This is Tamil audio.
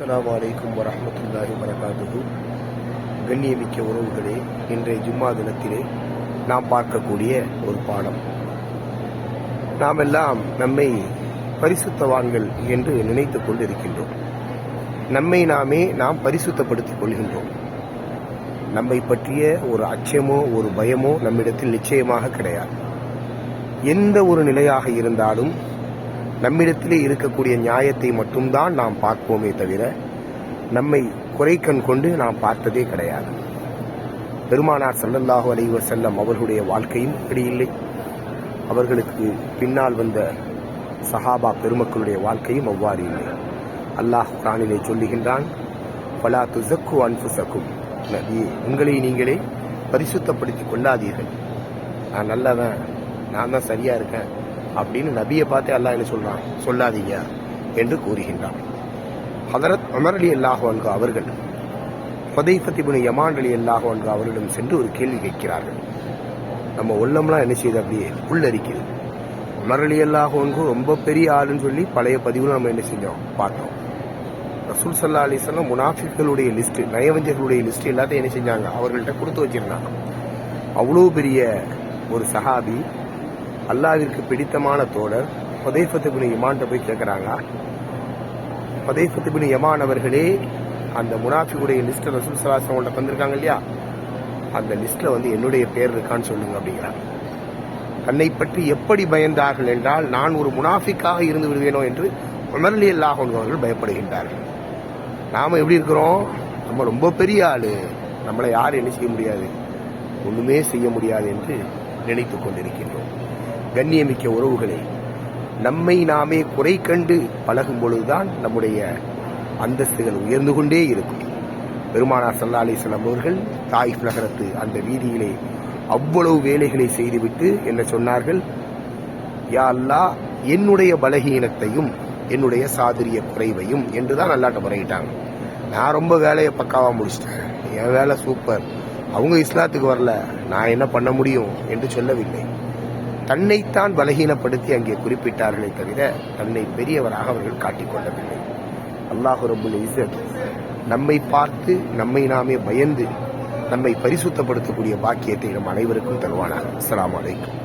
அஸ்லாம் வலைக்கும் வரமத்துல்லாஹி வரகாத்துஹு கண்ணியமிக்க உறவுகளே இன்றைய ஜும்மா தினத்திலே நாம் பார்க்கக்கூடிய ஒரு பாடம். நாம் எல்லாம் நம்மை பரிசுத்தவான்கள் என்று நினைத்துக் கொண்டிருக்கின்றோம். நம்மை நாமே நாம் பரிசுத்தப்படுத்திக் கொள்கின்றோம். நம்மை பற்றிய ஒரு அச்சமோ ஒரு பயமோ நம்மிடத்தில் நிச்சயமாக கிடையாது. எந்த ஒரு நிலையாக இருந்தாலும் நம்மிடத்திலே இருக்கக்கூடிய நியாயத்தை மட்டும்தான் நாம் பார்ப்போமே தவிர நம்மை குறைக்கண் கொண்டு நாம் பார்த்ததே கிடையாது. பெருமானார் ஸல்லல்லாஹு அலைஹி செல்லம் அவர்களுடைய வாழ்க்கையும் இப்படி இல்லை அவர்களுக்கு பின்னால் வந்த சஹாபா பெருமக்களுடைய வாழ்க்கையும் அவ்வாறு இல்லை. அல்லாஹ் குரானிலே சொல்லுகின்றான் பலா துசக்கு அன்புசக்கும் நபியே உங்களை நீங்களே பரிசுத்தப்படுத்திக் கொள்ளாதீர்கள். நான் நல்லவன் நான் தான் சரியா இருக்கேன். அப்படின்னு நபியை பார்த்து அல்லாஹ் என்ன சொல்கிறான் சொல்லாதீங்க என்று கூறுகின்றான். ஹதரத் அமர் அலி அல்லாஹ் அன்கு அவர்கள் பதைஃபத்திபுன் யமான் அலி அல்லாஹ் அன்கு அவரிடம் சென்று ஒரு கேள்வி கேட்கிறார்கள். நம்ம உள்ளம்லாம் என்ன செய்யுது அப்படியே உள்ளரிக்குது உமர் அலி அல்லாஹ் அன்கு ரொம்ப பெரிய ஆளுன்னு சொல்லி பழைய பதிவில் நம்ம என்ன செஞ்சோம்? பார்த்தோம். ரசூல் சல்லா அலிஸ்லாம் முனாஃபிக்களுடைய லிஸ்ட்டு நயவஞ்சர்களுடைய லிஸ்ட் எல்லாத்தையும் என்ன செஞ்சாங்க? அவர்கள்ட்ட கொடுத்து வச்சிருந்தாங்க. அவ்வளோ பெரிய ஒரு சஹாபி அல்லாவிற்கு பிடித்தமான தோழர் பதைஃபத்துபின் இமான்ட்ட போய் கேட்குறாங்க பதைஃபத்துபின் யமான் அவர்களே அந்த முனாஃபிக்குடைய லிஸ்ட்டை ரசூல் சலாசம் உங்கள்ட்ட தந்திருக்காங்க இல்லையா? அந்த லிஸ்ட்ல வந்து என்னுடைய பேர் இருக்கான்னு சொல்லுங்க அப்படிங்கிறாங்க தன்னை பற்றி எப்படி பயந்தார்கள் என்றால் நான் ஒரு முனாஃபிக்காக இருந்து விடுவேனோ என்று உணர்லி அல்லாஹ் அவர்கள் பயப்படுகின்றார்கள். நாம எப்படி இருக்கிறோம்? நம்ம ரொம்ப பெரிய ஆளு. நம்மளை யாரும் என்ன செய்ய முடியாது? ஒண்ணுமே செய்ய முடியாது என்று நினைத்துக் கொண்டிருக்கின்றோம். கண்ணியமிக்க உறவுகளே நம்மை நாமே குறை கண்டு பழகும் பொழுதுதான் நம்முடைய அந்தஸ்துகள் உயர்ந்து கொண்டே இருக்கும். பெருமானார் சல்லா அலிஸ்லாம் அவர்கள் தாயிஃப் நகரத்து அந்த வீதியிலே அவ்வளவு வேலைகளை செய்துவிட்டு என்ன சொன்னார்கள்? யா அல்லா என்னுடைய பலகீனத்தையும் என்னுடைய சாதுரிய குறைவையும் என்றுதான் அல்லாட்ட முறையிட்டாங்க. நான் ரொம்ப வேலையை பக்காவாக முடிச்சிட்டேன். என் வேலை சூப்பர். அவங்க இஸ்லாத்துக்கு வரல. நான் என்ன பண்ண முடியும் என்று சொல்லவில்லை. தன்னைத்தான் பலகீனப்படுத்தி அங்கே குறிப்பிட்டார்களே தவிர தன்னை பெரியவராக அவர்கள் காட்டிக்கொள்ளவில்லை. அல்லாஹு ரபுல் இஸ்ஸத் நம்மை பார்த்து நம்மை நாமே பயந்து நம்மை பரிசுத்தப்படுத்தக்கூடிய பாக்கியத்தை நம் அனைவருக்கும் தருவானாக. அஸ்லாம் வலைக்கும்